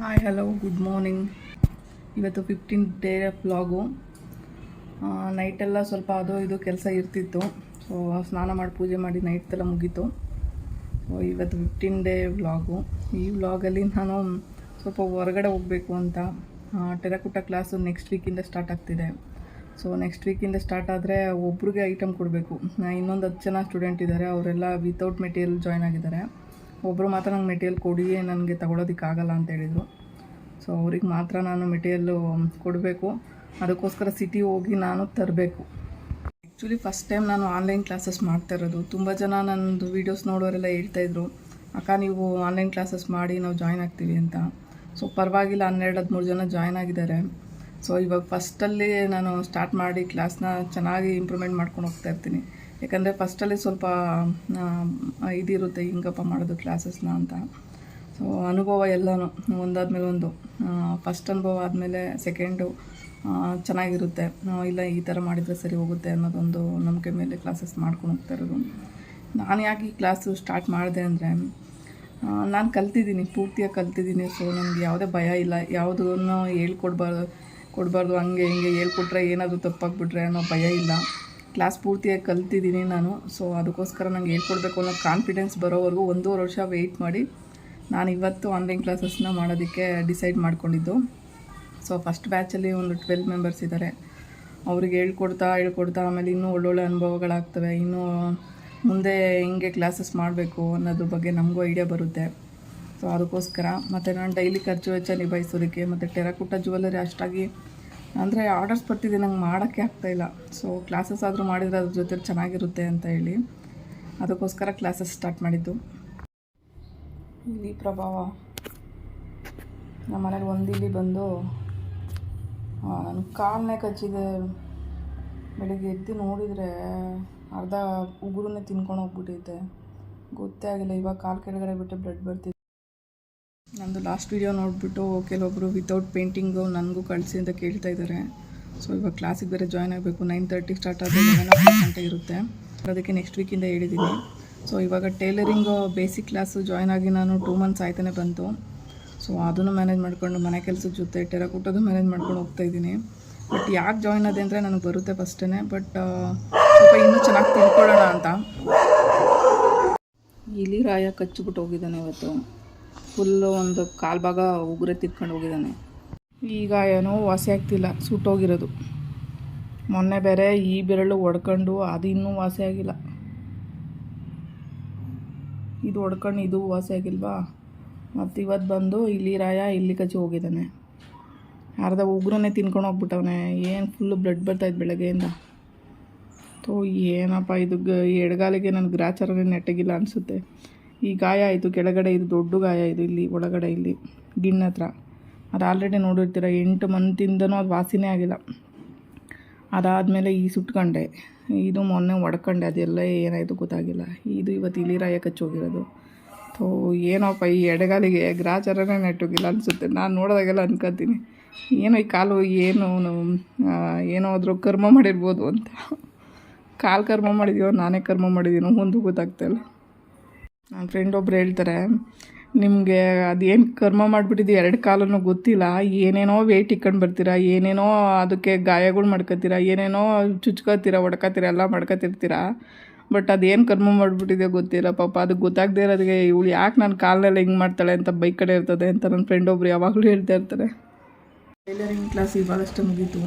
Hi hello good morning ಇವತ್ತು fifteen day vlog ನೈಟೆಲ್ಲ ಸ್ವಲ್ಪ ಅದು ಇದು ಕೆಲಸ ಇರ್ತಿತ್ತು. ಸೊ ಸ್ನಾನ ಮಾಡಿ ಪೂಜೆ ಮಾಡಿ ನೈಟ್ ಮುಗೀತು. ಸೊ ಇವತ್ತು ಫಿಫ್ಟೀನ್ ಡೇ ವ್ಲಾಗು ಈ ವ್ಲಾಗಲ್ಲಿ ನಾನು ಸ್ವಲ್ಪ ಹೊರಗಡೆ ಹೋಗಬೇಕು ಅಂತ ಟೆರಕುಟ ಕ್ಲಾಸು ನೆಕ್ಸ್ಟ್ ವೀಕಿಂದ ಸ್ಟಾರ್ಟ್ ಆಗ್ತಿದೆ. ಸೊ ನೆಕ್ಸ್ಟ್ ವೀಕಿಂದ ಸ್ಟಾರ್ಟ್ ಆದರೆ ಒಬ್ರಿಗೆ ಐಟಮ್ ಕೊಡಬೇಕು. ಇನ್ನೊಂದು ಹತ್ತು ಜನ ಸ್ಟೂಡೆಂಟ್ ಇದ್ದಾರೆ ಅವರೆಲ್ಲ ವಿತೌಟ್ ಮೆಟೀರಿಯಲ್ ಜಾಯ್ನ್ ಆಗಿದ್ದಾರೆ. ಒಬ್ಬರು ಮಾತ್ರ ನಂಗೆ ಮೆಟೀರಿಯಲ್ ಕೊಡಿ, ನನಗೆ ತಗೊಳೋದಕ್ಕಾಗಲ್ಲ ಅಂತ ಹೇಳಿದರು. ಸೊ ಅವ್ರಿಗೆ ಮಾತ್ರ ನಾನು ಮೆಟೀರಿಯಲ್ಲು ಕೊಡಬೇಕು. ಅದಕ್ಕೋಸ್ಕರ ಸಿಟಿ ಹೋಗಿ ನಾನು ತರಬೇಕು. ಆ್ಯಕ್ಚುಲಿ ಫಸ್ಟ್ ಟೈಮ್ ನಾನು ಆನ್ಲೈನ್ ಕ್ಲಾಸಸ್ ಮಾಡ್ತಾ ಇರೋದು. ತುಂಬ ಜನ ನನ್ನದು ವೀಡಿಯೋಸ್ ನೋಡೋರೆಲ್ಲ ಹೇಳ್ತಾಯಿದ್ರು ಅಕ್ಕ, ನೀವು ಆನ್ಲೈನ್ ಕ್ಲಾಸಸ್ ಮಾಡಿ, ನಾವು ಜಾಯ್ನ್ ಆಗ್ತೀವಿ ಅಂತ. ಸೊ ಪರವಾಗಿಲ್ಲ, ಹನ್ನೆರಡು, ಹದಿಮೂರು ಜನ ಜಾಯ್ನ್ ಆಗಿದ್ದಾರೆ. ಸೊ ಇವಾಗ ಫಸ್ಟಲ್ಲಿ ನಾನು ಸ್ಟಾರ್ಟ್ ಮಾಡಿ ಕ್ಲಾಸ್ನ ಚೆನ್ನಾಗಿ ಇಂಪ್ರೂವ್ಮೆಂಟ್ ಮಾಡ್ಕೊಂಡು ಹೋಗ್ತಾ ಇರ್ತೀನಿ. ಯಾಕಂದರೆ ಫಸ್ಟಲ್ಲಿ ಸ್ವಲ್ಪ ಇದಿರುತ್ತೆ ಹಿಂಗಪ್ಪ ಮಾಡೋದು ಕ್ಲಾಸಸ್ನ ಅಂತ. ಸೊ ಅನುಭವ ಎಲ್ಲನೂ, ಒಂದಾದ್ಮೇಲೆ ಒಂದು. ಫಸ್ಟ್ ಅನುಭವ ಆದಮೇಲೆ ಸೆಕೆಂಡು ಚೆನ್ನಾಗಿರುತ್ತೆ. ಇಲ್ಲ ಈ ಥರ ಮಾಡಿದರೆ ಸರಿ ಹೋಗುತ್ತೆ ಅನ್ನೋದೊಂದು ನಂಬಿಕೆ ಮೇಲೆ ಕ್ಲಾಸಸ್ ಮಾಡ್ಕೊಂಡು ಹೋಗ್ತಾ ಇರೋದು. ನಾನು ಯಾಕೆ ಈ ಕ್ಲಾಸು ಸ್ಟಾರ್ಟ್ ಮಾಡಿದೆ ಅಂದರೆ ನಾನು ಕಲ್ತಿದ್ದೀನಿ, ಪೂರ್ತಿಯಾಗಿ ಕಲ್ತಿದ್ದೀನಿ. ಸೊ ನನಗೆ ಯಾವುದೇ ಭಯ ಇಲ್ಲ. ಯಾವುದನ್ನು ಹೇಳ್ಕೊಡ್ಬಾರ್ದು, ಕೊಡಬಾರ್ದು, ಹಂಗೆ ಹಿಂಗೆ ಹೇಳ್ಕೊಟ್ರೆ ಏನಾದರೂ ತಪ್ಪಾಗ್ಬಿಟ್ರೆ ಅನ್ನೋ ಭಯ ಇಲ್ಲ. ಕ್ಲಾಸ್ ಪೂರ್ತಿಯಾಗಿ ಕಲ್ತಿದ್ದೀನಿ ನಾನು. ಸೊ ಅದಕ್ಕೋಸ್ಕರ ನಂಗೆ ಹೇಳ್ಕೊಡ್ಬೇಕು ಅನ್ನೋ ಕಾನ್ಫಿಡೆನ್ಸ್ ಬರೋವರೆಗೂ ಒಂದೂವರೆ ವರ್ಷ ವೆಯ್ಟ್ ಮಾಡಿ. ನಾನು ಇವತ್ತು ಆನ್ಲೈನ್ ಕ್ಲಾಸಸ್ನ ಮಾಡೋದಕ್ಕೆ ಡಿಸೈಡ್ ಮಾಡ್ಕೊಂಡಿದ್ದು. ಸೊ ಫಸ್ಟ್ ಬ್ಯಾಚಲ್ಲಿ ಒಂದು ಟ್ವೆಲ್ ಮೆಂಬರ್ಸ್ ಇದ್ದಾರೆ. ಅವ್ರಿಗೆ ಹೇಳ್ಕೊಡ್ತಾ ಹೇಳ್ಕೊಡ್ತಾ ಆಮೇಲೆ ಇನ್ನೂ ಒಳ್ಳೊಳ್ಳೆ ಅನುಭವಗಳಾಗ್ತವೆ. ಇನ್ನೂ ಮುಂದೆ ಹೆಂಗೆ ಕ್ಲಾಸಸ್ ಮಾಡಬೇಕು ಅನ್ನೋದ್ರ ಬಗ್ಗೆ ನಮಗೂ ಐಡಿಯಾ ಬರುತ್ತೆ. ಸೊ ಅದಕ್ಕೋಸ್ಕರ ಮತ್ತು ನಾನು ಡೈಲಿ ಖರ್ಚು ವೆಚ್ಚ ನಿಭಾಯಿಸೋದಕ್ಕೆ ಮತ್ತು ಟೆರಕುಟ ಜ್ಯುವೆಲ್ಲರಿ ಅಷ್ಟಾಗಿ ಅಂದರೆ ಆರ್ಡರ್ಸ್ ಬರ್ತಿದೆ, ನಂಗೆ ಮಾಡೋಕ್ಕೆ ಆಗ್ತಾಯಿಲ್ಲ ಸೊ ಕ್ಲಾಸಸ್ ಆದರೂ ಮಾಡಿದರೆ ಅದ್ರ ಜೊತೆ ಚೆನ್ನಾಗಿರುತ್ತೆ ಅಂತ ಹೇಳಿ ಅದಕ್ಕೋಸ್ಕರ ಕ್ಲಾಸಸ್ ಸ್ಟಾರ್ಟ್ ಮಾಡಿದ್ದು. ಇಲ್ಲಿ ಪ್ರಭಾವ. ನಮ್ಮ ಮನೇಲಿ ಒಂದು ಇಲ್ಲಿ ಬಂದು ನನ್ನ ಕಾಲನೇ ಕಚ್ಚಿದೆ. ಬೆಳಿಗ್ಗೆ ಎದ್ದು ನೋಡಿದರೆ ಅರ್ಧ ಉಗುರನ್ನೇ ತಿನ್ಕೊಂಡು ಹೋಗ್ಬಿಟ್ಟಿದ್ದೆ ಗೊತ್ತೇ ಆಗಿಲ್ಲ, ಇವಾಗ ಕಾಲು ಕೆಳಗಡೆ ಬಿಟ್ಟು ಬ್ಲಡ್ ಬರ್ತಿದೆ. ನಂದು ಲಾಸ್ಟ್ ವಿಡಿಯೋ ನೋಡಿಬಿಟ್ಟು ಕೆಲವೊಬ್ಬರು ವಿತೌಟ್ ಪೇಂಟಿಂಗು ನನಗೂ ಕಳಿಸಿ ಅಂತ ಕೇಳ್ತಾ ಇದ್ದಾರೆ ಸೊ ಇವಾಗ ಕ್ಲಾಸಿಗೆ ಬೇರೆ ಜಾಯ್ನ್ ಆಗಬೇಕು. ನೈನ್ ತರ್ಟಿಗೆ ಸ್ಟಾರ್ಟ್ ಆದರೆ ಲೆವೆನ್ ಓ ಕ್ಲಾಕ್ ಗಂಟೆ ಇರುತ್ತೆ. ಅದಕ್ಕೆ ನೆಕ್ಸ್ಟ್ ವೀಕಿಂದ ಹೇಳಿದ್ದೀನಿ ಸೊ ಇವಾಗ ಟೇಲರಿಂಗು ಬೇಸಿಕ್ ಕ್ಲಾಸು ಜಾಯ್ನ್ ಆಗಿ ನಾನು ಟೂ ಮಂತ್ಸ್ ಆಯ್ತಾನೆ ಬಂತು. ಸೊ ಅದನ್ನು ಮ್ಯಾನೇಜ್ ಮಾಡ್ಕೊಂಡು ಮನೆ ಕೆಲಸದ ಜೊತೆ ಟೆರಕೂಟದು ಮ್ಯಾನೇಜ್ ಮಾಡ್ಕೊಂಡು ಹೋಗ್ತಾ ಇದ್ದೀನಿ. ಬಟ್ ಯಾಕೆ ಜಾಯ್ನ್ ಆದೆ ಅಂದರೆ ನನಗೆ ಬರುತ್ತೆ ಫಸ್ಟೇ ಬಟ್ ಸ್ವಲ್ಪ ಇನ್ನೂ ಚೆನ್ನಾಗಿ ತಿಳ್ಕೊಳ್ಳೋಣ ಅಂತ. ಇಲಿ ರಾಯ ಕಚ್ಚಿಬಿಟ್ಟು ಹೋಗಿದ್ದಾನೆ ಇವತ್ತು. ಫುಲ್ಲು ಒಂದು ಕಾಲು ಭಾಗ ಉಗುರೆ ತಿರ್ಕೊಂಡು ಹೋಗಿದ್ದಾನೆ. ಈಗ ಏನೋ ವಾಸಿ ಆಗ್ತಿಲ್ಲ, ಸುಟ್ಟೋಗಿರೋದು. ಮೊನ್ನೆ ಬೇರೆ ಈ ಬೆರಳು ಒಡ್ಕೊಂಡು ಅದು ಇನ್ನೂ ವಾಸಿ ಆಗಿಲ್ಲ. ಇದು ಒಡ್ಕೊಂಡು ಇದು ವಾಸಿ ಆಗಿಲ್ವಾ? ಮತ್ತು ಇವತ್ತು ಬಂದು ಇಲ್ಲಿ ರಾಯ, ಇಲ್ಲಿ ಕಚ್ಚಿ ಹೋಗಿದ್ದಾನೆ. ಅರ್ಧ ಉಗುರನ್ನೇ ತಿನ್ಕೊಂಡು ಹೋಗ್ಬಿಟ್ಟವನೆ. ಏನು ಫುಲ್ಲು ಬ್ಲಡ್ ಬರ್ತಾಯಿತ್ತು ಬೆಳಗ್ಗೆಯಿಂದ? ತೋ ಏನಪ್ಪ ಇದು ಎಡಗಾಲಿಗೆ ನನ್ನ ಗ್ರಾಚಾರನೇ ನೆಟ್ಟಗಿಲ್ಲ ಅನಿಸುತ್ತೆ. ಈ ಗಾಯ ಇದು ಕೆಳಗಡೆ, ಇದು ದೊಡ್ಡ ಗಾಯ ಇದು ಇಲ್ಲಿ ಒಳಗಡೆ ಇಲ್ಲಿ ಗಿಣ್ಣ ಹತ್ರ. ಅದು ಆಲ್ರೆಡಿ ನೋಡಿರ್ತೀರ, ಎಂಟು ಮಂತಿಂದನೂ ಅದು ವಾಸಿನೇ ಆಗಿಲ್ಲ. ಅದಾದಮೇಲೆ ಈ ಸುಟ್ಕೊಂಡೆ. ಇದು ಮೊನ್ನೆ ಒಡ್ಕೊಂಡೆ, ಅದೆಲ್ಲ ಏನಾಯಿತು ಗೊತ್ತಾಗಿಲ್ಲ. ಇದು ಇವತ್ತು ಇಲಿರಾಯ ಕಚ್ಚೋಗಿರೋದು ಥೋ, ಏನೋಪ್ಪ, ಈ ಎಡಗಾಲಿಗೆ ಗ್ರಾಚಾರನೇ ನೆಟ್ಟೋಗಿಲ್ಲ ಅನಿಸುತ್ತೆ. ನಾನು ನೋಡಿದಾಗೆಲ್ಲ ಅನ್ಕೋತೀನಿ. ಏನೋ ಈ ಕಾಲು ಏನು ಏನೋ ಅದ್ರ ಕರ್ಮ ಮಾಡಿರ್ಬೋದು ಅಂತ. ಕಾಲು ಕರ್ಮ ಮಾಡಿದೀವೋ ನಾನೇ ಕರ್ಮ ಮಾಡಿದ್ದೀನೋ ಒಂದು ಗೊತ್ತಾಗ್ತಾಯಿಲ್ಲ ನನ್ನ ಫ್ರೆಂಡ್ ಒಬ್ರು ಹೇಳ್ತಾರೆ, ನಿಮಗೆ ಅದೇನು ಕರ್ಮ ಮಾಡಿಬಿಟ್ಟಿದ್ದು? ಎರಡು ಕಾಲನೂ ಗೊತ್ತಿಲ್ಲ. ಏನೇನೋ ವೆಯ್ಟ್ ಇಕ್ಕೊಂಡು ಬರ್ತೀರಾ? ಏನೇನೋ ಅದಕ್ಕೆ ಗಾಯಗಳು ಮಾಡ್ಕೊತೀರಾ? ಏನೇನೋ ಚುಚ್ಕೋತೀರಾ? ಹೊಡ್ಕೋತೀರಾ ಎಲ್ಲ ಮಾಡ್ಕೊತಿರ್ತೀರಾ? ಬಟ್ ಅದೇನು ಕರ್ಮ ಮಾಡಿಬಿಟ್ಟಿದೆ ಗೊತ್ತಿಲ್ಲ. ಪಾಪ ಅದಕ್ಕೆ ಗೊತ್ತಾಗದೇ ಇರೋದಕ್ಕೆ ಇವಳು ಯಾಕೆ ನನ್ನ ಕಾಲನೆಲ್ಲ ಹಿಂಗೆ ಮಾಡ್ತಾಳೆ ಅಂತ ಬೈಕ್ ಕಡೆ ಇರ್ತದೆ ಅಂತ ನನ್ನ ಫ್ರೆಂಡ್ ಒಬ್ರು ಯಾವಾಗಲೂ ಹೇಳ್ತಾ ಇರ್ತಾರೆ. ಟೈಲರಿಂಗ್ ಕ್ಲಾಸ್ ಇವಾಗಷ್ಟೇ ಮುಗೀತು.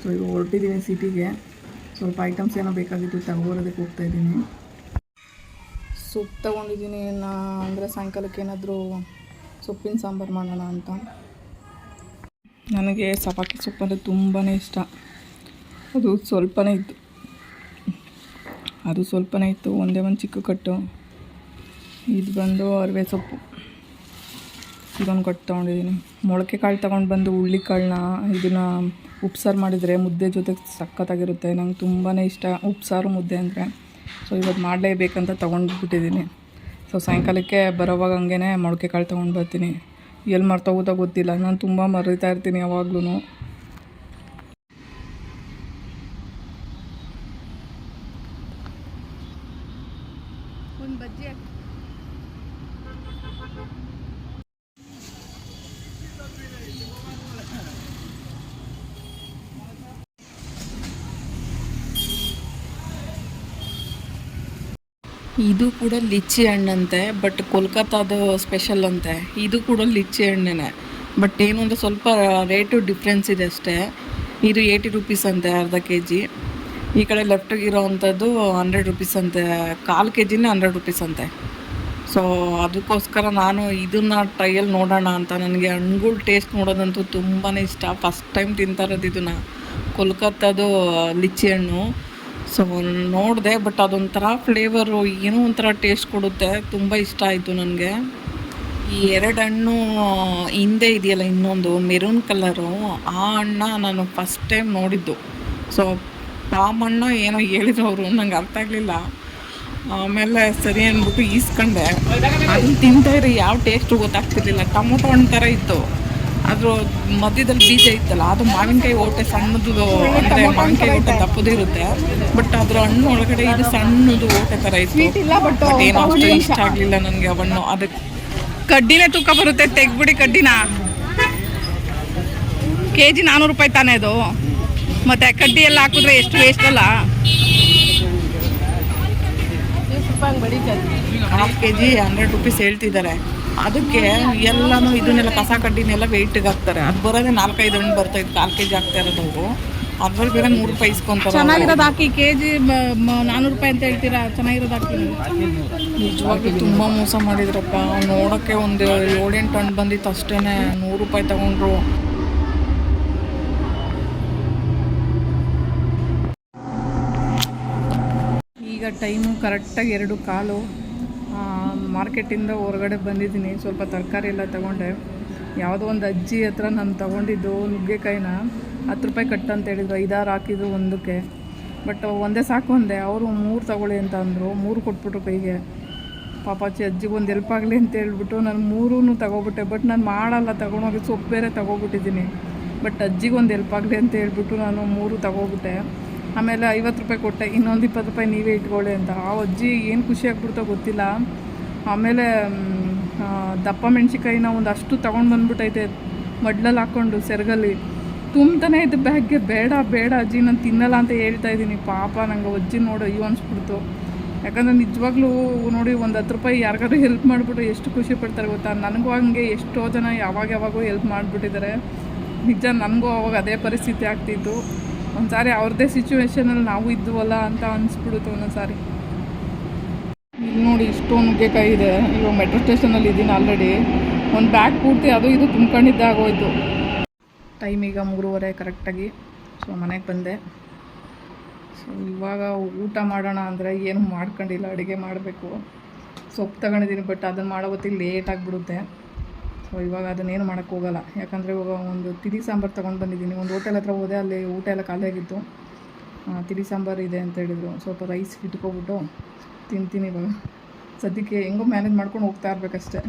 ಸೊ ಈಗ ಹೊರಟಿದ್ದೀನಿ ಸಿಟಿಗೆ ಸ್ವಲ್ಪ ಐಟಮ್ಸ್ ಏನೋ ಬೇಕಾಗಿತ್ತು ತಗೋರೋದಕ್ಕೆ ಹೋಗ್ತಾ ಸೊಪ್ಪು ತೊಗೊಂಡಿದ್ದೀನಿ. ನಾ ಅಂದರೆ ಸಾಯಂಕಾಲಕ್ಕೆ ಏನಾದರೂ ಸೊಪ್ಪಿನ ಸಾಂಬಾರು ಮಾಡೋಣ ಅಂತ. ನನಗೆ ಸಪಾಕಿ ಸೊಪ್ಪು ಅಂದರೆ ತುಂಬಾ ಇಷ್ಟ. ಅದು ಸ್ವಲ್ಪನೇ ಇತ್ತು. ಅದು ಸ್ವಲ್ಪನೇ ಇತ್ತು. ಒಂದೇ ಒಂದು ಚಿಕ್ಕ ಕಟ್ಟು. ಇದು ಬಂದು ಅರಿವೆ ಸೊಪ್ಪು. ಇದೊಂದು ಕಟ್ಟು ತೊಗೊಂಡಿದ್ದೀನಿ. ಮೊಳಕೆ ಕಾಳು ತೊಗೊಂಡು ಬಂದು ಹುಳ್ಳಿ ಕಾಳನ್ನ ಇದನ್ನು ಉಪ್ಸಾರು ಮಾಡಿದರೆ ಮುದ್ದೆ ಜೊತೆಗೆ ಸಖತ್ತಾಗಿರುತ್ತೆ. ನಂಗೆ ತುಂಬಾ ಇಷ್ಟ ಉಪ್ಸಾರು ಮುದ್ದೆ ಅಂದರೆ. ಸೊ ಇವತ್ತು ಮಾಡಲೇಬೇಕಂತ ತೊಗೊಂಡ್ಬಿಟ್ಟಿದ್ದೀನಿ. ಸೊ ಸಾಯಂಕಾಲಕ್ಕೆ ಬರೋವಾಗ ಹಂಗೇ ಮೊಳಕೆ ಕಾಳು ತೊಗೊಂಡು ಬರ್ತೀನಿ. ಎಲ್ಲಿ ಮರ್ತೋಗುತ್ತೋ ಗೊತ್ತಿಲ್ಲ. ನಾನು ತುಂಬ ಮರೀತಾ ಇರ್ತೀನಿ ಯಾವಾಗ್ಲೂ ಇದು ಕೂಡ ಲಿಚ್ಚಿ ಹಣ್ಣಂತೆ ಬಟ್ ಕೋಲ್ಕತ್ತಾದ ಸ್ಪೆಷಲ್ ಅಂತೆ. ಇದು ಕೂಡ ಲಿಚ್ಚಿ ಹಣ್ಣೇ ಬಟ್ ಏನು ಅಂದರೆ ಸ್ವಲ್ಪ ರೇಟು ಡಿಫ್ರೆನ್ಸ್ ಇದೆ ಅಷ್ಟೇ. ಇದು ಏಯ್ಟಿ ರುಪೀಸ್ ಅಂತೆ, ಅರ್ಧ ಕೆ ಜಿ ಈ ಕಡೆ ಲೆಫ್ಟಿಗೆ ಇರೋವಂಥದ್ದು ಹಂಡ್ರೆಡ್ ರುಪೀಸ್ ಅಂತೆ, ಕಾಲು ಕೆ ಜಿನೇ ಹಂಡ್ರೆಡ್ ರುಪೀಸ್ ಅಂತೆ. ಸೊ ಅದಕ್ಕೋಸ್ಕರ ನಾನು ಇದನ್ನ ಟ್ರೈಯಲ್ಲಿ ನೋಡೋಣ ಅಂತ. ನನಗೆ ಹಣ್ಣುಗಳ ಟೇಸ್ಟ್ ನೋಡೋದಂತೂ ತುಂಬಾ ಇಷ್ಟ. ಫಸ್ಟ್ ಟೈಮ್ ತಿಂತಾ ಇರೋದು ಇದನ್ನು. ಕೋಲ್ಕತ್ತಾದು ಲಿಚ್ಚಿ ಹಣ್ಣು. ಸೊ ನೋಡಿದೆ ಬಟ್ ಅದೊಂಥರ ಫ್ಲೇವರು ಏನೋ ಒಂಥರ ಟೇಸ್ಟ್ ಕೊಡುತ್ತೆ. ತುಂಬ ಇಷ್ಟ ಆಯಿತು ನನಗೆ. ಈ ಎರಡು ಹಣ್ಣು ಹಿಂದೆ ಇದೆಯಲ್ಲ ಇನ್ನೊಂದು ಮೆರೂನ್ ಕಲರು ಆ ಹಣ್ಣ ನಾನು ಫಸ್ಟ್ ಟೈಮ್ ನೋಡಿದ್ದು. ಸೊ ಪಾಮ್ ಹಣ್ಣು ಏನೋ ಹೇಳಿದ್ರು ಅವರು ನಂಗೆ ಅರ್ಥ ಆಗಲಿಲ್ಲ. ಆಮೇಲೆ ಸರಿ ಅಂದ್ಬಿಟ್ಟು ಈಸ್ಕೊಂಡೆ. ಅದನ್ನ ತಿಂತಾ ಯಾವ ಟೇಸ್ಟು ಗೊತ್ತಾಗ್ತಿರ್ಲಿಲ್ಲ. ಟೊಮೊಟೊ ಹಣ್ಣು ಥರ ಇತ್ತು. ಅದ್ರ ಮಧ್ಯದಲ್ಲಿ ಬೀಜ ಇತ್ತಲ್ಲ ಅದು ಮಾವಿನಕಾಯಿ ಓಟೆ ಸಣ್ಣದು ಅಂದರೆ ಮಾವಿನಕಾಯಿ ಓಟೆ ತಪ್ಪದೇ ಇರುತ್ತೆ. ಬಟ್ ಅದ್ರ ಹಣ್ಣು ಒಳಗಡೆ ಇದು ಸಣ್ಣದು ಓಟೆ ಥರ ಇತ್ತು. ಬಟ್ ಏನೋ ಅಷ್ಟು ಇಷ್ಟ ಆಗಲಿಲ್ಲ ನನಗೆ ಅವಣ್ಣು ಅದಕ್ಕೆ ಕಡ್ಡಿನೇ ತೂಕ ಬರುತ್ತೆ ತೆಗ್ಬಿಡಿ ಕಡ್ಡಿನ. ಕೆ ಜಿ ನಾನ್ನೂರು ರೂಪಾಯಿ ತಾನೇ ಅದು. ಮತ್ತೆ ಕಡ್ಡಿ ಎಲ್ಲ ಹಾಕಿದ್ರೆ ಎಷ್ಟು ವೇಸ್ಟ್ ಅಲ್ಲ? Half K G hundred rupees ಹೇಳ್ತಿದ್ದಾರೆ. ಅದಕ್ಕೆ ಎಲ್ಲನೂ ಇದನ್ನೆಲ್ಲ ಕಸ ಕಡ್ಡಿನೆಲ್ಲ ವೆಯ್ಟಿಗೆ ಹಾಕ್ತಾರೆ. ಅದು ಬರೋದೇ ನಾಲ್ಕೈದು ಹಣ್ಣು ಬರ್ತಾ ಇತ್ತು ನಾಲ್ಕು ಕೆಜಿ ಹಾಕ್ತಾ ಇರೋದು ಅವರು ಅದ್ರಲ್ಲಿ ಬೇರೆ ನೂರು ರೂಪಾಯಿ ಇಸ್ಕೊಂತಾರೆ. ಚೆನ್ನಾಗಿರೋದು ಹಾಕಿ ಕೆ ಜಿ ನಾನ್ನೂರು ರೂಪಾಯಿ ಅಂತ ಹೇಳ್ತೀರಾ? ಚೆನ್ನಾಗಿರೋದು ಹಾಕಿ. ನಿಜವಾಗಿ ತುಂಬ ಮೋಸ ಮಾಡಿದ್ರಪ್ಪ. ನೋಡೋಕ್ಕೆ ಒಂದು ಏಳೆಂಟು ಹಣ್ಣು ಬಂದಿತ್ತು ಅಷ್ಟೇ ನೂರು ರೂಪಾಯಿ ತಗೊಂಡ್ರು. ಈಗ ಟೈಮು ಕರೆಕ್ಟಾಗಿ ಎರಡು ಕಾಲು. ಮಾರ್ಕೆಟಿಂದ ಹೊರಗಡೆ ಬಂದಿದ್ದೀನಿ. ಸ್ವಲ್ಪ ತರಕಾರಿ ಎಲ್ಲ ತಗೊಂಡೆ. ಯಾವುದೋ ಒಂದು ಅಜ್ಜಿ ಹತ್ರ ನಾನು ತೊಗೊಂಡಿದ್ದು ನುಗ್ಗೆಕಾಯಿನ ಹತ್ತು ರೂಪಾಯಿ ಕಟ್ಟು ಅಂತ ಹೇಳಿದ್ರು. ಐದಾರು ಹಾಕಿದ್ರು ಒಂದಕ್ಕೆ. ಬಟ್ ಒಂದೇ ಸಾಕು ಒಂದೇ ಅವರು ಮೂರು ತಗೊಳ್ಳಿ ಅಂತ ಅಂದರು. ಮೂರು ಕೊಟ್ಬಿಟ್ರು ಕೈಗೆ. ಅಜ್ಜಿ, ಅಜ್ಜಿಗೆ ಒಂದು ಹೆಲ್ಪ್ ಆಗಲಿ ಅಂತ ಹೇಳ್ಬಿಟ್ಟು ನಾನು ಮೂರೂ ತಗೊಬಿಟ್ಟೆ. ಬಟ್ ನಾನು ಮಾಡಲ್ಲ. ತಗೊಂಡೋಗಿ ಸೊಪ್ಪು ಬೇರೆ ತಗೊಬಿಟ್ಟಿದ್ದೀನಿ. ಬಟ್ ಅಜ್ಜಿಗೆ ಒಂದು ಹೆಲ್ಪ್ ಆಗಲಿ ಅಂತ ಹೇಳ್ಬಿಟ್ಟು ನಾನು ಮೂರು ತಗೊಬಿಟ್ಟೆ. ಆಮೇಲೆ ಐವತ್ತು ರೂಪಾಯಿ ಕೊಟ್ಟೆ, ಇನ್ನೊಂದು ಇಪ್ಪತ್ತು ರೂಪಾಯಿ ನೀವೇ ಇಟ್ಕೊಳ್ಳಿ ಅಂತ. ಆ ಅಜ್ಜಿ ಏನು ಖುಷಿ ಆಗ್ಬಿಡ್ತೋ ಗೊತ್ತಿಲ್ಲ. ಆಮೇಲೆ ದಪ್ಪ ಮೆಣಸಿಕಾಯಿನ ಒಂದು ಅಷ್ಟು ತೊಗೊಂಡು ಬಂದ್ಬಿಟ್ಟೈತೆ, ಮಡ್ಲಲ್ಲಿ ಹಾಕ್ಕೊಂಡು ಸೆರಗಲ್ಲಿ. ತುಂಬ್ತಾನೆ ಇದ್ದ ಬ್ಯಾಗ್ಗೆ ಬೇಡ ಬೇಡ ಅಜ್ಜಿ, ನಾನು ತಿನ್ನಲ್ಲ ಅಂತ ಹೇಳ್ತಾ ಇದ್ದೀನಿ ಪಾಪ, ನಂಗೆ ಅಜ್ಜಿ ನೋಡು ಅಯ್ಯೋ ಅನ್ಸ್ಬಿಡ್ತು. ಯಾಕಂದರೆ ನಿಜವಾಗ್ಲೂ ನೋಡಿ ಒಂದು ಹತ್ತು ರೂಪಾಯಿ ಯಾರಿಗಾದ್ರೂ ಹೆಲ್ಪ್ ಮಾಡಿಬಿಟ್ಟು ಎಷ್ಟು ಖುಷಿ ಪಡ್ತಾರೆ ಗೊತ್ತಾ? ನನಗೂ ಹಂಗೆ ಎಷ್ಟೋ ಜನ ಯಾವಾಗ ಯಾವಾಗೋ ಹೆಲ್ಪ್ ಮಾಡಿಬಿಟ್ಟಿದ್ದಾರೆ. ನಿಜ ನನಗೂ ಅವಾಗ ಅದೇ ಪರಿಸ್ಥಿತಿ ಆಗ್ತಿತ್ತು. ಒಂದು ಸಾರಿ ಅವ್ರದ್ದೇ ಸಿಚುವೇಶನಲ್ಲಿ ನಾವು ಇದ್ವಲ್ಲ ಅಂತ ಅನಿಸ್ಬಿಡುತ್ತೆ ಒಂದೊಂದು ಸಾರಿ ಇಲ್ಲಿ ನೋಡಿ ಇಷ್ಟೊಂದು ನುಗ್ಗೆಕಾಯಿ ಇದೆ ಇವಾಗ ಮೆಟ್ರೋ ಸ್ಟೇಷನಲ್ಲಿ ಇದ್ದೀನಿ ಆಲ್ರೆಡಿ ಒಂದು ಬ್ಯಾಗ್ ಪೂರ್ತಿ ಅದು ಇದು ತುಂಬ್ಕೊಂಡಿದ್ದೆ ಆಗೋಯ್ತು. ಟೈಮ್ ಈಗ ಮೂರುವರೆ ಕರೆಕ್ಟಾಗಿ ಸೊ ಮನೆಗೆ ಬಂದೆ. ಸೊ ಇವಾಗ ಊಟ ಮಾಡೋಣ ಅಂದರೆ ಏನು ಮಾಡ್ಕೊಂಡಿಲ್ಲ, ಅಡುಗೆ ಮಾಡಬೇಕು. ಸೊಪ್ಪು ತಗೊಂಡಿದ್ದೀನಿ ಬಟ್ ಅದನ್ನು ಮಾಡೋ ಹೊತ್ತಿಗೆ ಲೇಟ್ ಆಗಿಬಿಡುತ್ತೆ. ಸೊ, ಇವಾಗ ಅದನ್ನೇನು ಮಾಡೋಕ್ಕೆ ಹೋಗಲ್ಲ. ಯಾಕಂದರೆ ಇವಾಗ ಒಂದು ತಿಳಿ ಸಾಂಬಾರು ತೊಗೊಂಡು ಬಂದಿದ್ದೀನಿ. ಒಂದು ಹೋಟೆಲ್ ಹತ್ರ ಹೋದೆ, ಅಲ್ಲಿ ಊಟ ಎಲ್ಲ ಖಾಲಿಯಾಗಿತ್ತು ತಿಳಿ ಸಾಂಬಾರು ಇದೆ ಅಂತ ಹೇಳಿದರು. ಸ್ವಲ್ಪ ರೈಸ್ ಇಟ್ಕೊಬಿಟ್ಟು ತಿಂತೀನಿ ಇವಾಗ. ಸದ್ಯಕ್ಕೆ ಹೆಂಗೋ ಮ್ಯಾನೇಜ್ ಮಾಡ್ಕೊಂಡು ಹೋಗ್ತಾ ಇರ್ಬೇಕಷ್ಟೆ.